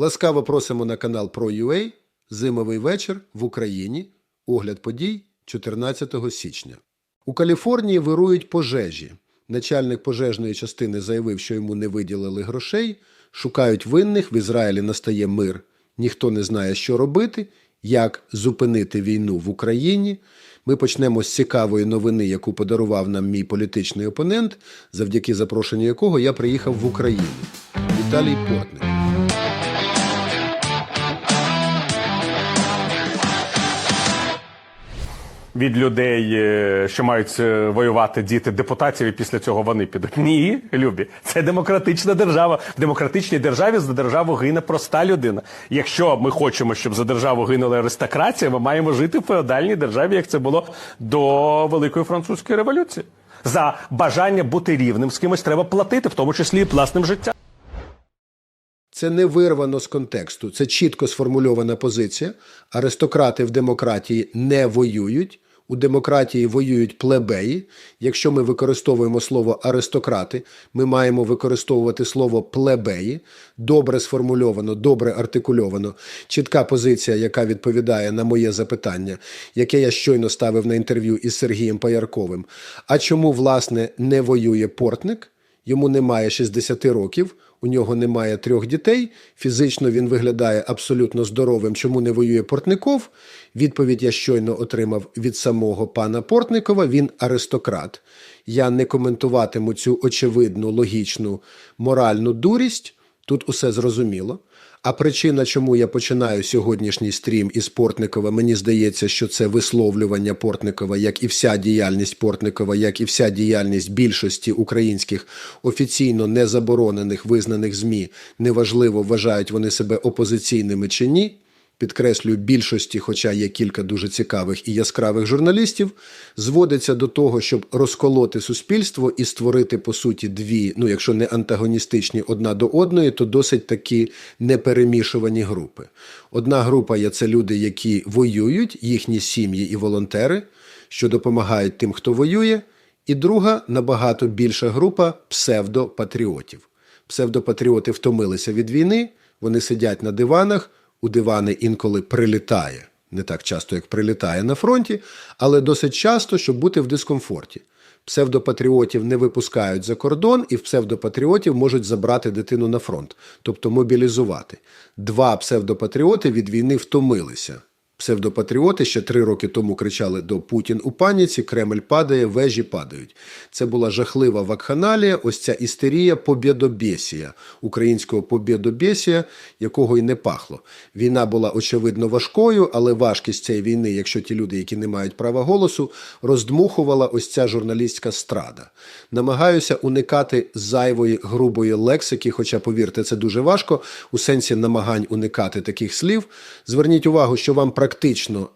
Ласкаво просимо на канал ProUA Зимовий вечір в Україні. Огляд подій 14 січня. У Каліфорнії вирують пожежі. Начальник пожежної частини заявив, що йому не виділили грошей, шукають винних, в Ізраїлі настає мир. Ніхто не знає, що робити, як зупинити війну в Україні. Ми почнемо з цікавої новини, яку подарував нам мій політичний опонент, завдяки запрошенню якого я приїхав в Україну. Віталій Портник. Від людей, е, що мають е, воювати діти депутатів, і після цього вони підуть. Ні, любі, це демократична держава. В демократичній державі за державу гине проста людина. Якщо ми хочемо, щоб за державу гинула аристократія, ми маємо жити в феодальній державі, як це було до Великої французької революції. За бажання бути рівним з кимось треба платити, в тому числі і власним життям. Це не вирвано з контексту, це чітко сформульована позиція. Аристократи в демократії не воюють. У демократії воюють плебеї. Якщо ми використовуємо слово аристократи, ми маємо використовувати слово плебеї. Добре сформульовано, добре артикульовано. Чітка позиція, яка відповідає на моє запитання, яке я щойно ставив на інтерв'ю із Сергієм Паярковим. А чому, власне, не воює портник? Йому немає 60 років, у нього немає трьох дітей. Фізично він виглядає абсолютно здоровим. Чому не воює Портников? Відповідь я щойно отримав від самого пана Портникова. Він аристократ. Я не коментуватиму цю очевидну, логічну, моральну дурість. Тут усе зрозуміло. А причина, чому я починаю сьогоднішній стрім із Портникова, мені здається, що це висловлювання Портникова, як і вся діяльність Портникова, як і вся діяльність більшості українських офіційно незаборонених визнаних ЗМІ, неважливо, вважають вони себе опозиційними чи ні. Підкреслюю, більшості, хоча є кілька дуже цікавих і яскравих журналістів, зводиться до того, щоб розколоти суспільство і створити по суті дві, ну якщо не антагоністичні одна до одної, то досить такі неперемішувані групи. Одна група є це люди, які воюють, їхні сім'ї і волонтери, що допомагають тим, хто воює. І друга набагато більша група псевдопатріотів. Псевдопатріоти втомилися від війни, вони сидять на диванах у дивани інколи прилітає. Не так часто, як прилітає на фронті, але досить часто, щоб бути в дискомфорті. Псевдопатріотів не випускають за кордон, і в псевдопатріотів можуть забрати дитину на фронт, тобто мобілізувати. Два псевдопатріоти від війни втомилися. Псевдопатріоти ще три роки тому кричали до Путін у паніці, Кремль падає, вежі падають. Це була жахлива вакханалія, ось ця істерія побєдобєсія, українського побєдобєсія, якого й не пахло. Війна була очевидно важкою, але важкість цієї війни, якщо ті люди, які не мають права голосу, роздмухувала ось ця журналістська страда. Намагаюся уникати зайвої грубої лексики, хоча, повірте, це дуже важко, у сенсі намагань уникати таких слів. Зверніть увагу, що вам практично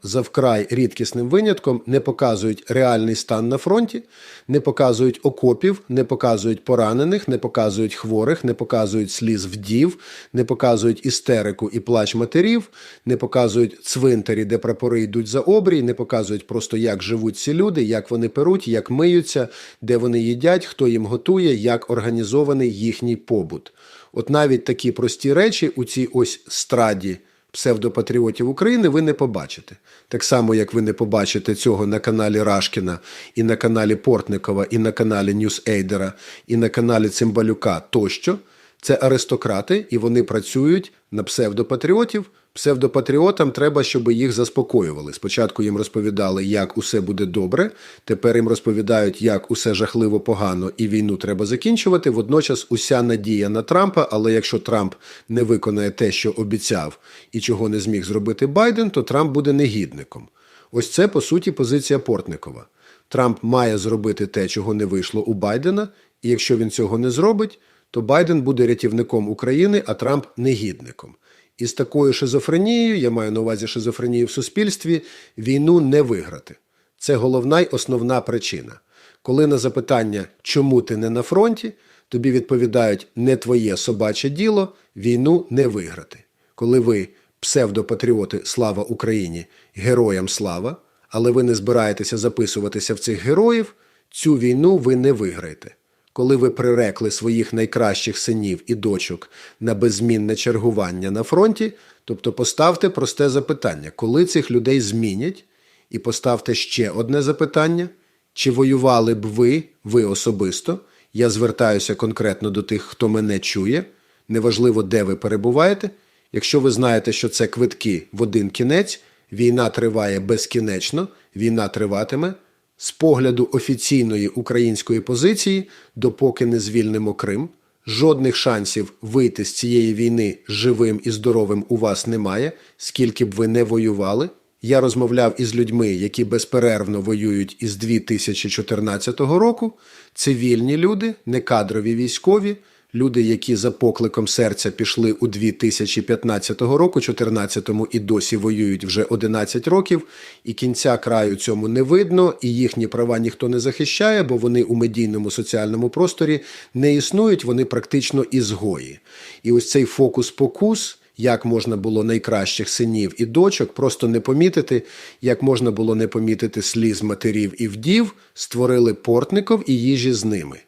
за вкрай рідкісним винятком не показують реальний стан на фронті, не показують окопів, не показують поранених, не показують хворих, не показують сліз вдів, не показують істерику і плач матерів, не показують цвинтарі, де прапори йдуть за обрій, не показують просто, як живуть ці люди, як вони перуть, як миються, де вони їдять, хто їм готує, як організований їхній побут. От навіть такі прості речі у цій ось страді псевдопатріотів України ви не побачите. Так само, як ви не побачите цього на каналі Рашкіна, і на каналі Портникова, і на каналі Ньюсейдера, і на каналі Цимбалюка тощо. Це аристократи, і вони працюють на псевдопатріотів. Псевдопатріотам треба, щоб їх заспокоювали. Спочатку їм розповідали, як усе буде добре. Тепер їм розповідають, як усе жахливо погано і війну треба закінчувати. Водночас уся надія на Трампа. Але якщо Трамп не виконає те, що обіцяв, і чого не зміг зробити Байден, то Трамп буде негідником. Ось це по суті позиція Портникова. Трамп має зробити те, чого не вийшло у Байдена, і якщо він цього не зробить, то Байден буде рятівником України, а Трамп негідником. І з такою шизофренією, я маю на увазі шизофренію в суспільстві, війну не виграти. Це головна й основна причина. Коли на запитання, чому ти не на фронті, тобі відповідають не твоє собаче діло, війну не виграти. Коли ви псевдопатріоти Слава Україні, героям слава, але ви не збираєтеся записуватися в цих героїв, цю війну ви не виграєте. Коли ви прирекли своїх найкращих синів і дочок на беззмінне чергування на фронті, тобто поставте просте запитання, коли цих людей змінять, і поставте ще одне запитання: чи воювали б ви, ви особисто? Я звертаюся конкретно до тих, хто мене чує. Неважливо, де ви перебуваєте. Якщо ви знаєте, що це квитки в один кінець, війна триває безкінечно, війна триватиме з погляду офіційної української позиції, допоки не звільнимо Крим. Жодних шансів вийти з цієї війни живим і здоровим у вас немає, скільки б ви не воювали. Я розмовляв із людьми, які безперервно воюють із 2014 року. Цивільні люди, не кадрові військові, люди, які за покликом серця пішли у 2015 року, 14-му і досі воюють вже 11 років, і кінця краю цьому не видно, і їхні права ніхто не захищає, бо вони у медійному соціальному просторі не існують, вони практично ізгої. І ось цей фокус-покус. Як можна було найкращих синів і дочок просто не помітити, як можна було не помітити сліз матерів і вдів, створили Портников і їжі з ними.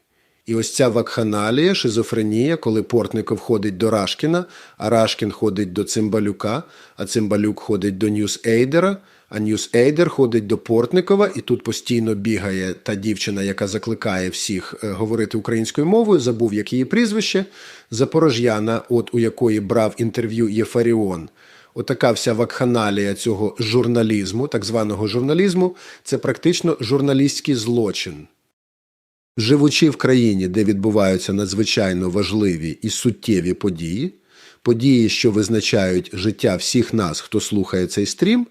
І ось ця вакханалія, шизофренія, коли Портников ходить до Рашкіна, а Рашкін ходить до Цимбалюка, а Цимбалюк ходить до Ньюс-Ейдера, а Ньюс-Ейдер ходить до Портникова, і тут постійно бігає та дівчина, яка закликає всіх е, говорити українською мовою, забув, як її прізвище, Запорож'яна, от у якої брав інтерв'ю Єфаріон. Отака вся вакханалія цього журналізму, так званого журналізму, це практично журналістський злочин. Живучи в країні, де відбуваються надзвичайно важливі і суттєві події, події, що визначають життя всіх нас, хто слухає цей стрім,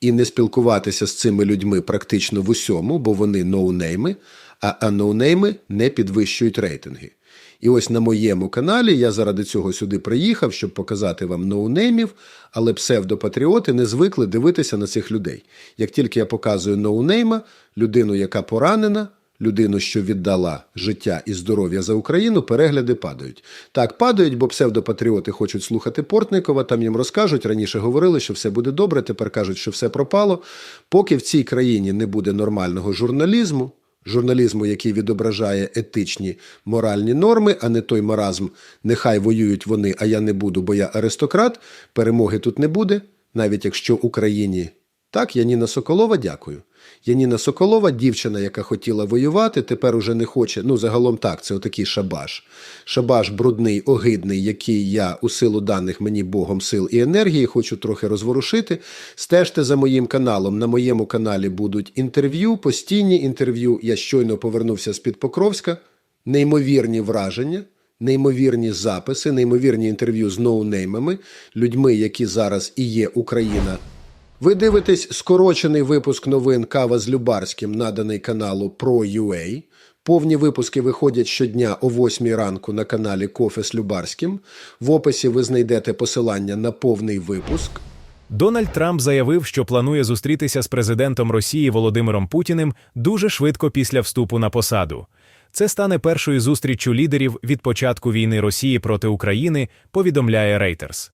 і не спілкуватися з цими людьми практично в усьому, бо вони ноунейми, а, ноунейми не підвищують рейтинги. І ось на моєму каналі я заради цього сюди приїхав, щоб показати вам ноунеймів, але псевдопатріоти не звикли дивитися на цих людей. Як тільки я показую ноунейма, людину, яка поранена, людину, що віддала життя і здоров'я за Україну, перегляди падають. Так, падають, бо псевдопатріоти хочуть слухати Портникова, там їм розкажуть. Раніше говорили, що все буде добре, тепер кажуть, що все пропало. Поки в цій країні не буде нормального журналізму, журналізму, який відображає етичні моральні норми, а не той маразм, нехай воюють вони, а я не буду, бо я аристократ, перемоги тут не буде, навіть якщо Україні. Так, Яніна Соколова, дякую. Яніна Соколова, дівчина, яка хотіла воювати, тепер уже не хоче. Ну, загалом так, це отакий шабаш. Шабаш брудний, огидний, який я у силу даних мені Богом сил і енергії хочу трохи розворушити. Стежте за моїм каналом. На моєму каналі будуть інтерв'ю, постійні інтерв'ю. Я щойно повернувся з-під Покровська. Неймовірні враження. Неймовірні записи, неймовірні інтерв'ю з ноунеймами, людьми, які зараз і є Україна ви дивитесь скорочений випуск новин Кава з Любарським, наданий каналу Pro.ua. Повні випуски виходять щодня о 8 ранку на каналі Кофе з Любарським. В описі ви знайдете посилання на повний випуск. Дональд Трамп заявив, що планує зустрітися з президентом Росії Володимиром Путіним дуже швидко після вступу на посаду. Це стане першою зустріччю лідерів від початку війни Росії проти України, повідомляє Reuters.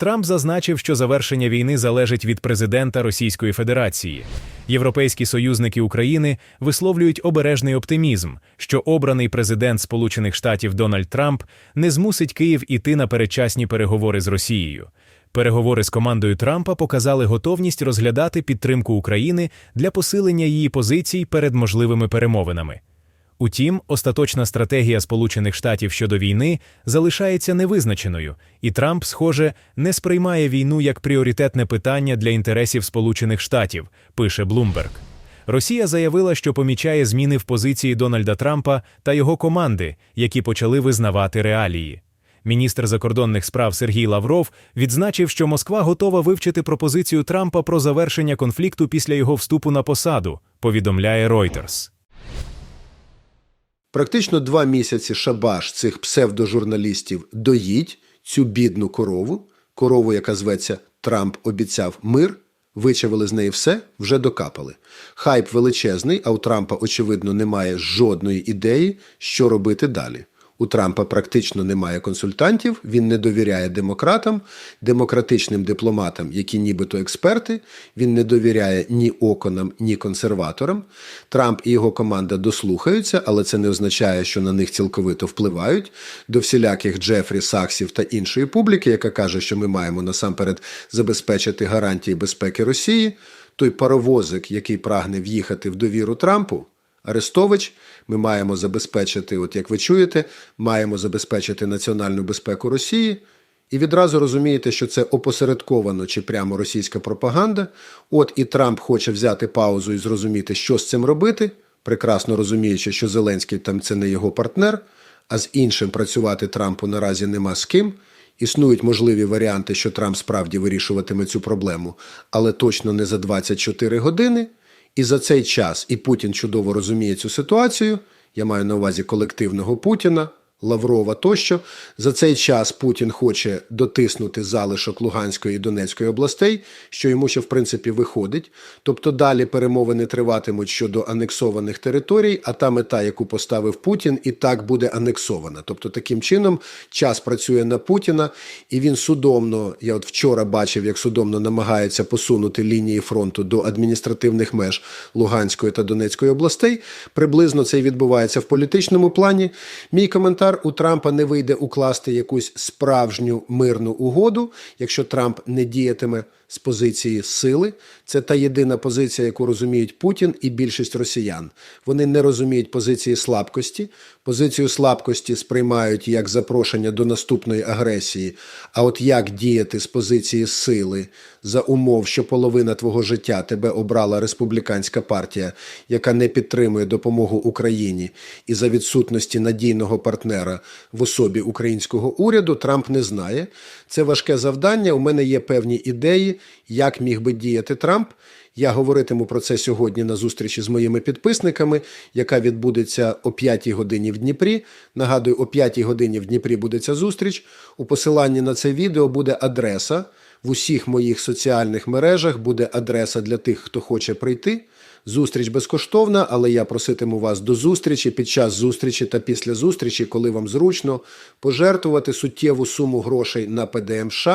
Трамп зазначив, що завершення війни залежить від президента Російської Федерації. Європейські союзники України висловлюють обережний оптимізм, що обраний президент Сполучених Штатів Дональд Трамп не змусить Київ іти на передчасні переговори з Росією. Переговори з командою Трампа показали готовність розглядати підтримку України для посилення її позицій перед можливими перемовинами. Утім, остаточна стратегія Сполучених Штатів щодо війни залишається невизначеною, і Трамп, схоже, не сприймає війну як пріоритетне питання для інтересів Сполучених Штатів, пише Блумберг. Росія заявила, що помічає зміни в позиції Дональда Трампа та його команди, які почали визнавати реалії. Міністр закордонних справ Сергій Лавров відзначив, що Москва готова вивчити пропозицію Трампа про завершення конфлікту після його вступу на посаду, повідомляє Reuters. Практично два місяці шабаш цих псевдожурналістів доїть цю бідну корову, корову, яка зветься Трамп обіцяв мир, вичавили з неї все, вже докапали. Хайп величезний, а у Трампа, очевидно, немає жодної ідеї, що робити далі. У Трампа практично немає консультантів, він не довіряє демократам, демократичним дипломатам, які нібито експерти. Він не довіряє ні оконам, ні консерваторам. Трамп і його команда дослухаються, але це не означає, що на них цілковито впливають до всіляких Джефрі, Саксів та іншої публіки, яка каже, що ми маємо насамперед забезпечити гарантії безпеки Росії. Той паровозик, який прагне в'їхати в довіру Трампу. Арестович, ми маємо забезпечити, от як ви чуєте, маємо забезпечити національну безпеку Росії. І відразу розумієте, що це опосередковано чи прямо російська пропаганда. От і Трамп хоче взяти паузу і зрозуміти, що з цим робити, прекрасно розуміючи, що Зеленський там це не його партнер, а з іншим працювати Трампу наразі нема з ким. Існують можливі варіанти, що Трамп справді вирішуватиме цю проблему, але точно не за 24 години. І за цей час, і Путін чудово розуміє цю ситуацію. Я маю на увазі колективного Путіна, Лаврова тощо. За цей час Путін хоче дотиснути залишок Луганської і Донецької областей, що йому ще в принципі виходить. Тобто далі перемовини триватимуть щодо анексованих територій, а та мета, яку поставив Путін, і так буде анексована. Тобто, таким чином час працює на Путіна, і він судомно, я от вчора бачив, як судомно намагається посунути лінії фронту до адміністративних меж Луганської та Донецької областей. Приблизно це й відбувається в політичному плані. Мій коментар у Трампа не вийде укласти якусь справжню мирну угоду, якщо Трамп не діятиме з позиції сили. Це та єдина позиція, яку розуміють Путін і більшість росіян. Вони не розуміють позиції слабкості. Позицію слабкості сприймають як запрошення до наступної агресії. А от як діяти з позиції сили за умов, що половина твого життя тебе обрала республіканська партія, яка не підтримує допомогу Україні, і за відсутності надійного партнера в особі українського уряду, Трамп не знає. Це важке завдання. У мене є певні ідеї, як міг би діяти Трамп. Я говоритиму про це сьогодні на зустрічі з моїми підписниками, яка відбудеться о 5 годині в Дніпрі. Нагадую, о 5 годині в Дніпрі буде ця зустріч. У посиланні на це відео буде адреса. В усіх моїх соціальних мережах буде адреса для тих, хто хоче прийти. Зустріч безкоштовна, але я проситиму вас до зустрічі під час зустрічі та після зустрічі, коли вам зручно, пожертвувати суттєву суму грошей на ПДМШ,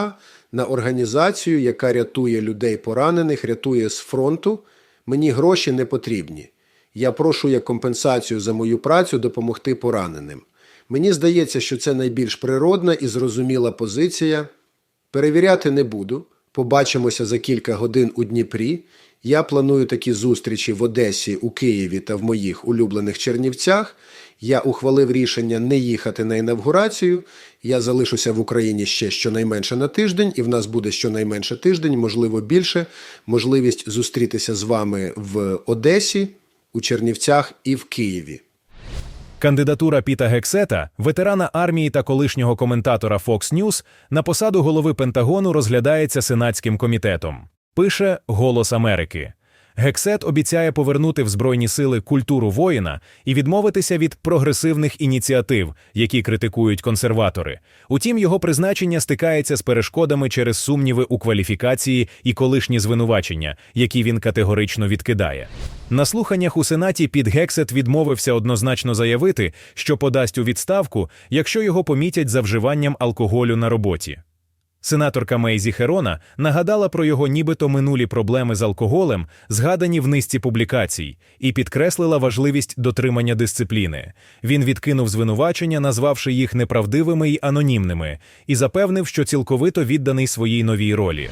на організацію, яка рятує людей поранених, рятує з фронту. Мені гроші не потрібні. Я прошу як компенсацію за мою працю допомогти пораненим. Мені здається, що це найбільш природна і зрозуміла позиція. Перевіряти не буду. Побачимося за кілька годин у Дніпрі. Я планую такі зустрічі в Одесі, у Києві та в моїх улюблених Чернівцях. Я ухвалив рішення не їхати на інавгурацію. Я залишуся в Україні ще щонайменше на тиждень, і в нас буде щонайменше тиждень, можливо, більше. Можливість зустрітися з вами в Одесі, у Чернівцях і в Києві. Кандидатура Піта Гексета, ветерана армії та колишнього коментатора Fox News, на посаду голови Пентагону розглядається Сенатським комітетом. Пише Голос Америки. Гексет обіцяє повернути в Збройні сили культуру воїна і відмовитися від прогресивних ініціатив, які критикують консерватори. Утім, його призначення стикається з перешкодами через сумніви у кваліфікації і колишні звинувачення, які він категорично відкидає. На слуханнях у Сенаті Піт Гексет відмовився однозначно заявити, що подасть у відставку, якщо його помітять за вживанням алкоголю на роботі. Сенаторка Мейзі Херона нагадала про його нібито минулі проблеми з алкоголем, згадані в низці публікацій, і підкреслила важливість дотримання дисципліни. Він відкинув звинувачення, назвавши їх неправдивими й анонімними, і запевнив, що цілковито відданий своїй новій ролі.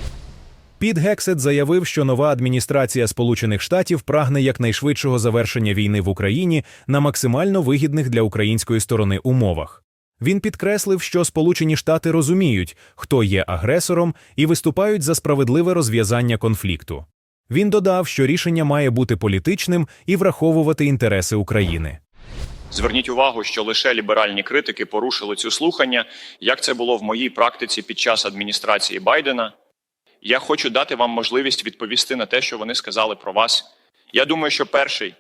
Піт Гексет заявив, що нова адміністрація Сполучених Штатів прагне якнайшвидшого завершення війни в Україні на максимально вигідних для української сторони умовах. Він підкреслив, що Сполучені Штати розуміють, хто є агресором, і виступають за справедливе розв'язання конфлікту. Він додав, що рішення має бути політичним і враховувати інтереси України. Зверніть увагу, що лише ліберальні критики порушили цю слухання, як це було в моїй практиці під час адміністрації Байдена. Я хочу дати вам можливість відповісти на те, що вони сказали про вас. Я думаю, що перший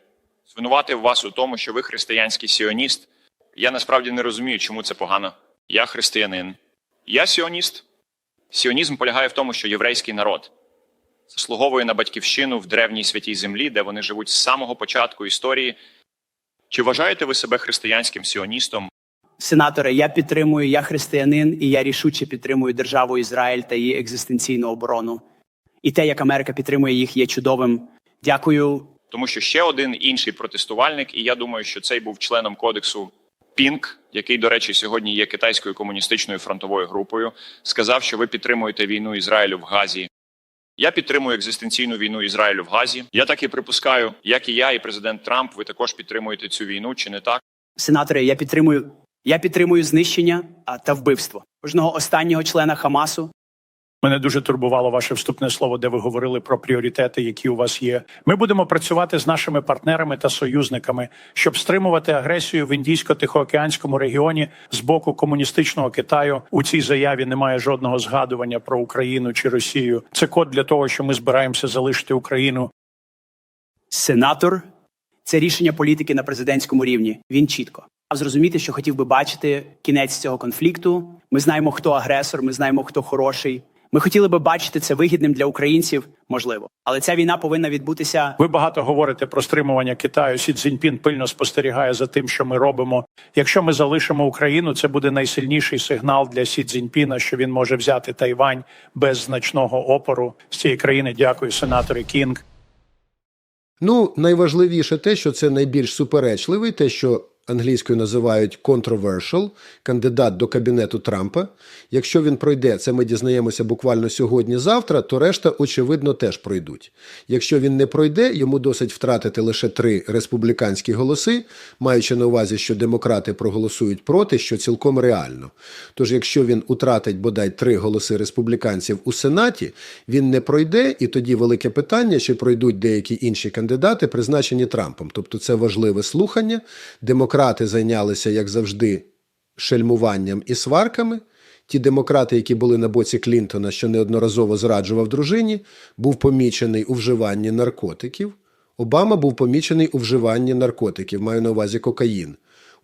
звинуватив вас у тому, що ви християнський сіоніст. Я насправді не розумію, чому це погано. Я християнин. Я сіоніст. Сіонізм полягає в тому, що єврейський народ заслуговує на батьківщину в древній святій землі, де вони живуть з самого початку історії. Чи вважаєте ви себе християнським сіоністом? Сенаторе, я підтримую, я християнин, і я рішуче підтримую державу Ізраїль та її екзистенційну оборону. І те, як Америка підтримує їх, є чудовим. Дякую. Тому що ще один інший протестувальник, і я думаю, що цей був членом кодексу Пінк, який, до речі, сьогодні є китайською комуністичною фронтовою групою, сказав, що ви підтримуєте війну Ізраїлю в Газі. Я підтримую екзистенційну війну Ізраїлю в Газі. Я так і припускаю, як і я, і президент Трамп, ви також підтримуєте цю війну, чи не так? Сенаторе, я підтримую. Я підтримую знищення та вбивство кожного останнього члена Хамасу. Мене дуже турбувало ваше вступне слово, де ви говорили про пріоритети, які у вас є. Ми будемо працювати з нашими партнерами та союзниками, щоб стримувати агресію в індійсько-тихоокеанському регіоні з боку комуністичного Китаю. У цій заяві немає жодного згадування про Україну чи Росію. Це код для того, що ми збираємося залишити Україну Сенатор це рішення політики на президентському рівні. Він чітко А зрозуміти, що хотів би бачити кінець цього конфлікту. Ми знаємо, хто агресор, ми знаємо, хто хороший. Ми хотіли би бачити це вигідним для українців, можливо, але ця війна повинна відбутися Ви багато говорите про стримування Китаю. Сі Цзіньпін пильно спостерігає за тим, що ми робимо. Якщо ми залишимо Україну, це буде найсильніший сигнал для Сі Цзіньпіна, що він може взяти Тайвань без значного опору з цієї країни. Дякую, сенаторі Кінг. Ну, найважливіше те, що це найбільш суперечливий, те, що англійською називають controversial, кандидат до кабінету Трампа. Якщо він пройде, це ми дізнаємося буквально сьогодні-завтра, то решта, очевидно, теж пройдуть. Якщо він не пройде, йому досить втратити лише три республіканські голоси, маючи на увазі, що демократи проголосують проти, що цілком реально. Тож, якщо він утратить бодай три голоси республіканців у Сенаті, він не пройде, і тоді велике питання, чи пройдуть деякі інші кандидати, призначені Трампом. Тобто це важливе слухання. Демократи зайнялися, як завжди, шельмуванням і сварками. Ті демократи, які були на боці Клінтона, що неодноразово зраджував дружині, був помічений у вживанні наркотиків. Обама був помічений у вживанні наркотиків, маю на увазі кокаїн.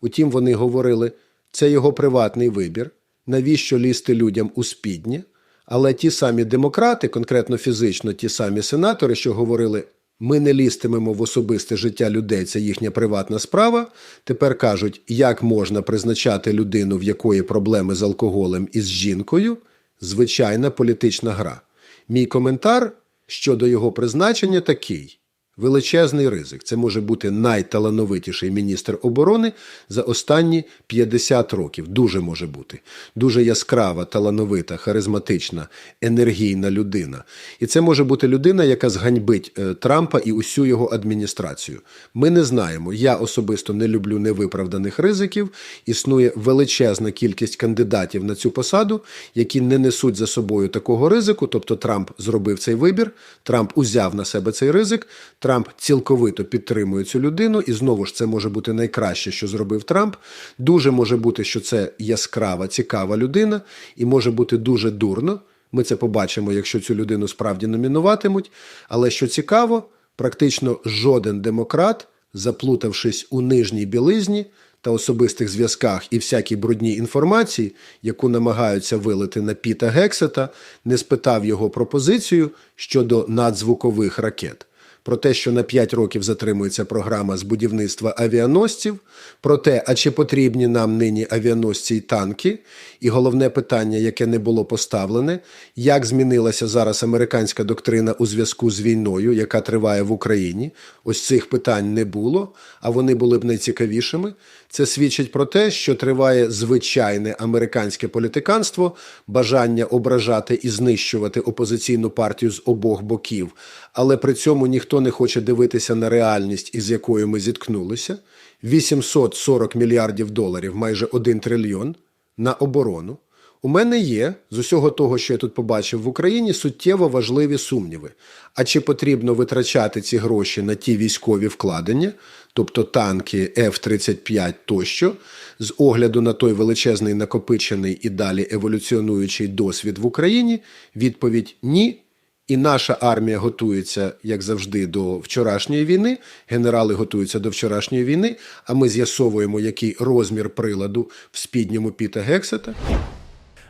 Утім, вони говорили, це його приватний вибір, навіщо лізти людям у спідні. Але ті самі демократи, конкретно фізично ті самі сенатори, що говорили, ми не лістимемо в особисте життя людей, це їхня приватна справа. Тепер кажуть, як можна призначати людину, в якої проблеми з алкоголем і з жінкою, звичайна політична гра. Мій коментар щодо його призначення такий. Величезний ризик. Це може бути найталановитіший міністр оборони за останні 50 років. Дуже може бути. Дуже яскрава, талановита, харизматична, енергійна людина. І це може бути людина, яка зганьбить е, Трампа і усю його адміністрацію. Ми не знаємо. Я особисто не люблю невиправданих ризиків. Існує величезна кількість кандидатів на цю посаду, які не несуть за собою такого ризику. Тобто Трамп зробив цей вибір, Трамп узяв на себе цей ризик. Трамп цілковито підтримує цю людину, і знову ж це може бути найкраще, що зробив Трамп. Дуже може бути, що це яскрава, цікава людина, і може бути дуже дурно. Ми це побачимо, якщо цю людину справді номінуватимуть. Але що цікаво, практично жоден демократ, заплутавшись у нижній білизні та особистих зв'язках і всякій брудній інформації, яку намагаються вилити на Піта Гексета, не спитав його пропозицію щодо надзвукових ракет про те, що на 5 років затримується програма з будівництва авіаносців, про те, а чи потрібні нам нині авіаносці й танки, і головне питання, яке не було поставлене, як змінилася зараз американська доктрина у зв'язку з війною, яка триває в Україні. Ось цих питань не було, а вони були б найцікавішими. Це свідчить про те, що триває звичайне американське політиканство, бажання ображати і знищувати опозиційну партію з обох боків, але при цьому ніхто не хоче дивитися на реальність, із якою ми зіткнулися. 840 мільярдів доларів, майже 1 трильйон на оборону. У мене є з усього того, що я тут побачив в Україні, суттєво важливі сумніви. А чи потрібно витрачати ці гроші на ті військові вкладення, тобто танки F-35 тощо, з огляду на той величезний накопичений і далі еволюціонуючий досвід в Україні? Відповідь ні. І наша армія готується, як завжди, до вчорашньої війни. Генерали готуються до вчорашньої війни. А ми з'ясовуємо, який розмір приладу в спідньому Піта Гексета.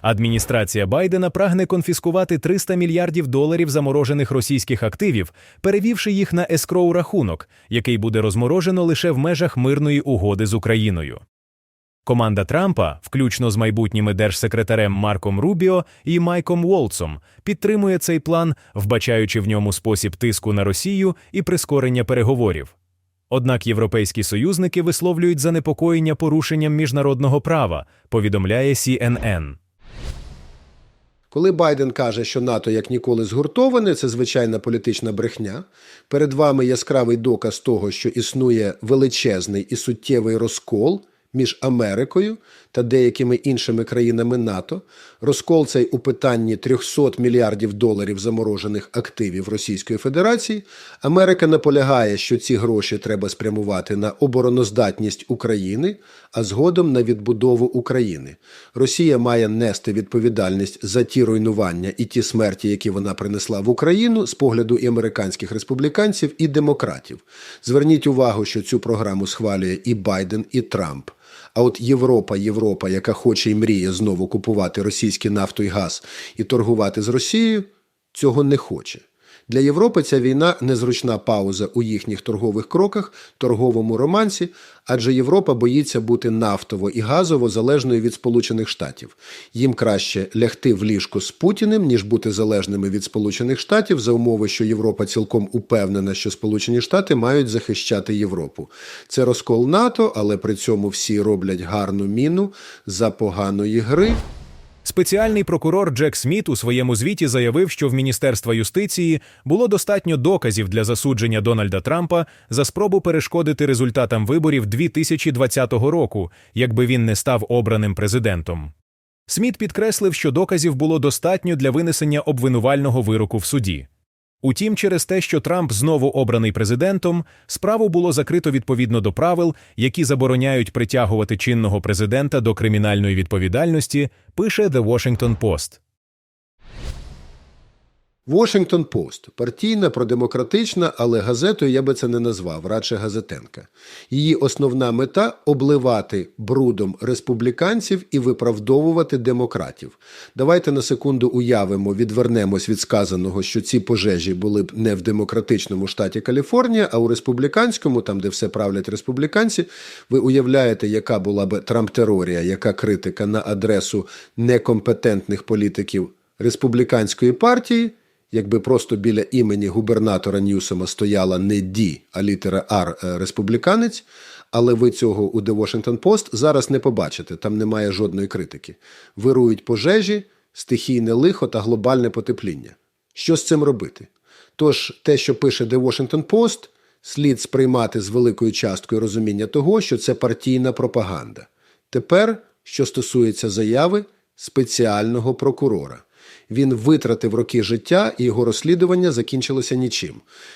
Адміністрація Байдена прагне конфіскувати 300 мільярдів доларів заморожених російських активів, перевівши їх на ескроу рахунок, який буде розморожено лише в межах мирної угоди з Україною. Команда Трампа, включно з майбутніми держсекретарем Марком Рубіо і Майком Волцом, підтримує цей план, вбачаючи в ньому спосіб тиску на Росію і прискорення переговорів. Однак європейські союзники висловлюють занепокоєння порушенням міжнародного права, повідомляє CNN. Коли Байден каже, що НАТО як ніколи згуртоване, це звичайна політична брехня. Перед вами яскравий доказ того, що існує величезний і суттєвий розкол між Америкою та деякими іншими країнами НАТО. Розкол цей у питанні 300 мільярдів доларів заморожених активів Російської Федерації. Америка наполягає, що ці гроші треба спрямувати на обороноздатність України, а згодом на відбудову України. Росія має нести відповідальність за ті руйнування і ті смерті, які вона принесла в Україну з погляду і американських республіканців, і демократів. Зверніть увагу, що цю програму схвалює і Байден, і Трамп. А от Європа, Європа, яка хоче і мріє знову купувати російський нафту і газ і торгувати з Росією, цього не хоче. Для Європи ця війна незручна пауза у їхніх торгових кроках, торговому романсі, адже Європа боїться бути нафтово і газово залежною від Сполучених Штатів. Їм краще лягти в ліжко з Путіним, ніж бути залежними від Сполучених Штатів за умови, що Європа цілком упевнена, що Сполучені Штати мають захищати Європу. Це розкол НАТО, але при цьому всі роблять гарну міну за поганої гри. Спеціальний прокурор Джек Сміт у своєму звіті заявив, що в Міністерства юстиції було достатньо доказів для засудження Дональда Трампа за спробу перешкодити результатам виборів 2020 року, якби він не став обраним президентом. Сміт підкреслив, що доказів було достатньо для винесення обвинувального вироку в суді. Утім, через те, що Трамп знову обраний президентом, справу було закрито відповідно до правил, які забороняють притягувати чинного президента до кримінальної відповідальності, пише The Washington Post. Washington Post – партійна, продемократична, але газетою я би це не назвав, радше газетенка. Її основна мета обливати брудом республіканців і виправдовувати демократів. Давайте на секунду уявимо, відвернемось від сказаного, що ці пожежі були б не в демократичному штаті Каліфорнія, а у республіканському, там де все правлять республіканці. Ви уявляєте, яка була б трамптерорія, яка критика на адресу некомпетентних політиків республіканської партії якби просто біля імені губернатора Ньюсома стояла не Ді, а літера Р е, республіканець. Але ви цього у The Washington Post зараз не побачите, там немає жодної критики. Вирують пожежі, стихійне лихо та глобальне потепління. Що з цим робити? Тож те, що пише The Washington Post, слід сприймати з великою часткою розуміння того, що це партійна пропаганда. Тепер, що стосується заяви спеціального прокурора. Він витратив роки життя, і його розслідування закінчилося нічим.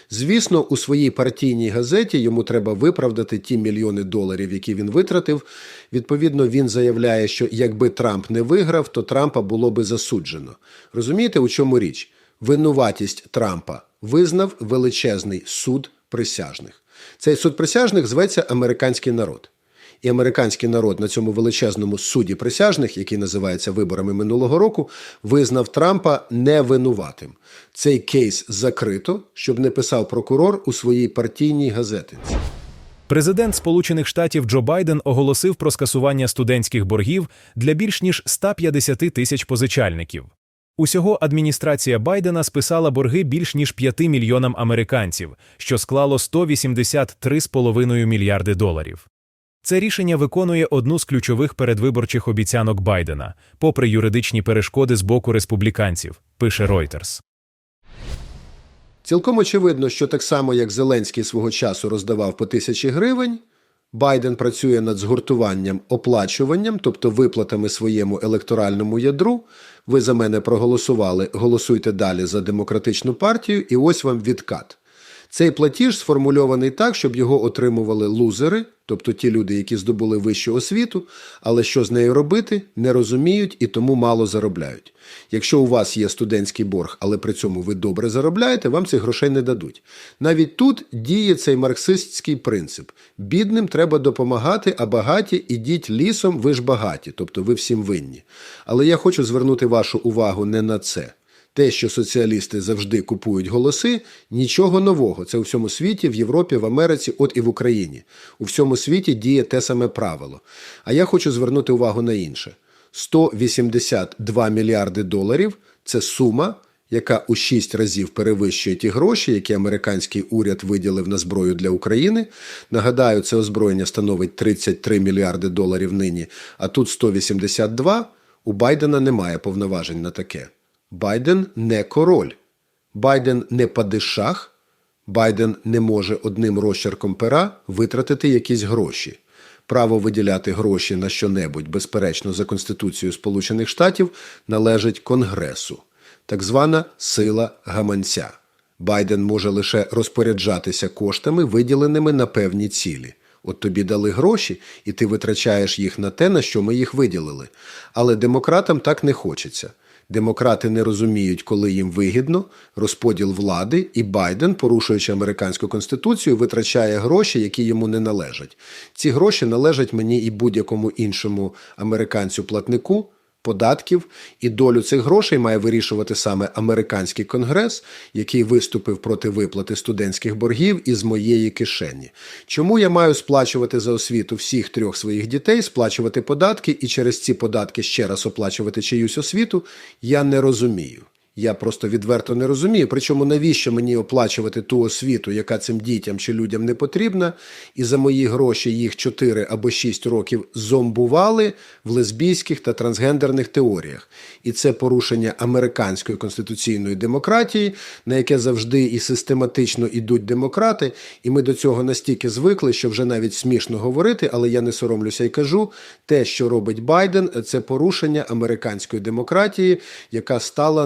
Звісно, у своїй партійній газеті йому треба виправдати ті мільйони доларів, які він витратив. Відповідно, він заявляє, що якби Трамп не виграв, то Трампа було би засуджено. Розумієте, у чому річ? Винуватість Трампа визнав величезний суд присяжних. Цей суд присяжних зветься американський народ. І американський народ на цьому величезному суді присяжних, який називається виборами минулого року, визнав Трампа невинуватим. Цей кейс закрито, щоб не писав прокурор у своїй партійній газетинці. Президент Сполучених Штатів Джо Байден оголосив про скасування студентських боргів для більш ніж 150 тисяч позичальників. Усього адміністрація Байдена списала борги більш ніж 5 мільйонам американців, що склало 183,5 мільярди доларів. Це рішення виконує одну з ключових передвиборчих обіцянок Байдена, попри юридичні перешкоди з боку республіканців, пише Reuters. Цілком очевидно, що так само, як Зеленський свого часу роздавав по тисячі гривень, Байден працює над згуртуванням оплачуванням, тобто виплатами своєму електоральному ядру. Ви за мене проголосували, голосуйте далі за демократичну партію, і ось вам відкат. Цей платіж сформульований так, щоб його отримували лузери, тобто ті люди, які здобули вищу освіту, але що з нею робити, не розуміють і тому мало заробляють. Якщо у вас є студентський борг, але при цьому ви добре заробляєте, вам цих грошей не дадуть. Навіть тут діє цей марксистський принцип: бідним треба допомагати, а багаті ідіть лісом, ви ж багаті, тобто ви всім винні. Але я хочу звернути вашу увагу не на це. Те, що соціалісти завжди купують голоси, нічого нового. Це у всьому світі, в Європі, в Америці, от і в Україні. У всьому світі діє те саме правило. А я хочу звернути увагу на інше: 182 мільярди доларів це сума, яка у 6 разів перевищує ті гроші, які американський уряд виділив на зброю для України. Нагадаю, це озброєння становить 33 мільярди доларів нині, а тут 182. У Байдена немає повноважень на таке. Байден не король. Байден не падишах. Байден не може одним розчерком пера витратити якісь гроші. Право виділяти гроші на щонебудь, безперечно, за Конституцією Сполучених Штатів належить Конгресу, так звана сила гаманця. Байден може лише розпоряджатися коштами, виділеними на певні цілі. От тобі дали гроші, і ти витрачаєш їх на те, на що ми їх виділили. Але демократам так не хочеться. Демократи не розуміють, коли їм вигідно розподіл влади, і Байден, порушуючи американську конституцію, витрачає гроші, які йому не належать. Ці гроші належать мені і будь-якому іншому американцю-платнику податків, і долю цих грошей має вирішувати саме американський конгрес, який виступив проти виплати студентських боргів із моєї кишені. Чому я маю сплачувати за освіту всіх трьох своїх дітей, сплачувати податки і через ці податки ще раз оплачувати чиюсь освіту? Я не розумію. Я просто відверто не розумію. Причому навіщо мені оплачувати ту освіту, яка цим дітям чи людям не потрібна, і за мої гроші їх 4 або 6 років зомбували в лесбійських та трансгендерних теоріях. І це порушення американської конституційної демократії, на яке завжди і систематично ідуть демократи. І ми до цього настільки звикли, що вже навіть смішно говорити, але я не соромлюся і кажу, те, що робить Байден, це порушення американської демократії, яка стала